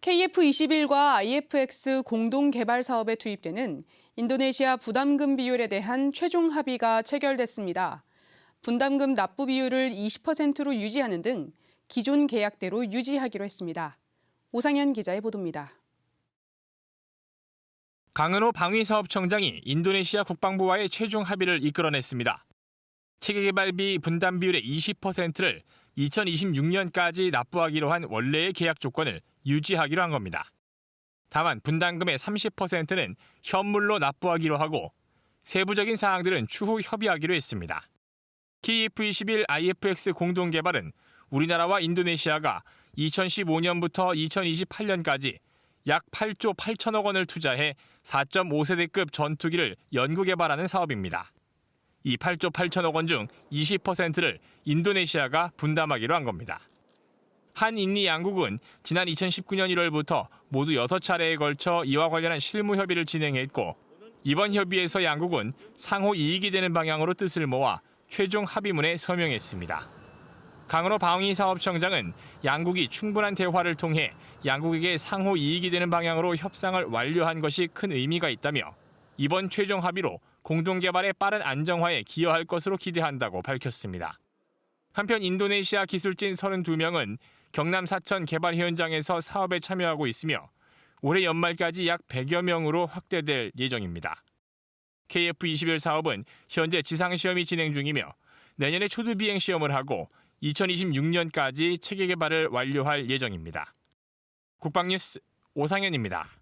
KF21과 IFX 공동 개발 사업에 투입되는 인도네시아 부담금 비율에 대한 최종 합의가 체결됐습니다. 분담금 납부 비율을 20%로 유지하는 등 기존 계약대로 유지하기로 했습니다. 오상현 기자의 보도입니다. 강은호 방위사업청장이 인도네시아 국방부와의 최종 합의를 이끌어냈습니다. 체계개발비 분담 비율의 20%를 2026년까지 납부하기로 한 원래의 계약 조건을 유지하기로 한 겁니다. 다만 분담금의 30%는 현물로 납부하기로 하고 세부적인 사항들은 추후 협의하기로 했습니다. KF-21 IFX 공동 개발은 우리나라와 인도네시아가 2015년부터 2028년까지 약 8조 8천억 원을 투자해 4.5세대급 전투기를 연구 개발하는 사업입니다. 이 8조 8천억 원 중 20%를 인도네시아가 분담하기로 한 겁니다. 한 인리 양국은 지난 2019년 1월부터 모두 6차례에 걸쳐 이와 관련한 실무 협의를 진행했고 이번 협의에서 양국은 상호 이익이 되는 방향으로 뜻을 모아 최종 합의문에 서명했습니다. 강은호 방위사업청장은 양국이 충분한 대화를 통해 양국에게 상호 이익이 되는 방향으로 협상을 완료한 것이 큰 의미가 있다며 이번 최종 합의로 공동 개발의 빠른 안정화에 기여할 것으로 기대한다고 밝혔습니다. 한편 인도네시아 기술진 32명은 경남 사천 개발 현장에서 사업에 참여하고 있으며 올해 연말까지 약 100여 명으로 확대될 예정입니다. KF21 사업은 현재 지상시험이 진행 중이며 내년에 초두 비행 시험을 하고 2026년까지 체계 개발을 완료할 예정입니다. 국방뉴스 오상현입니다.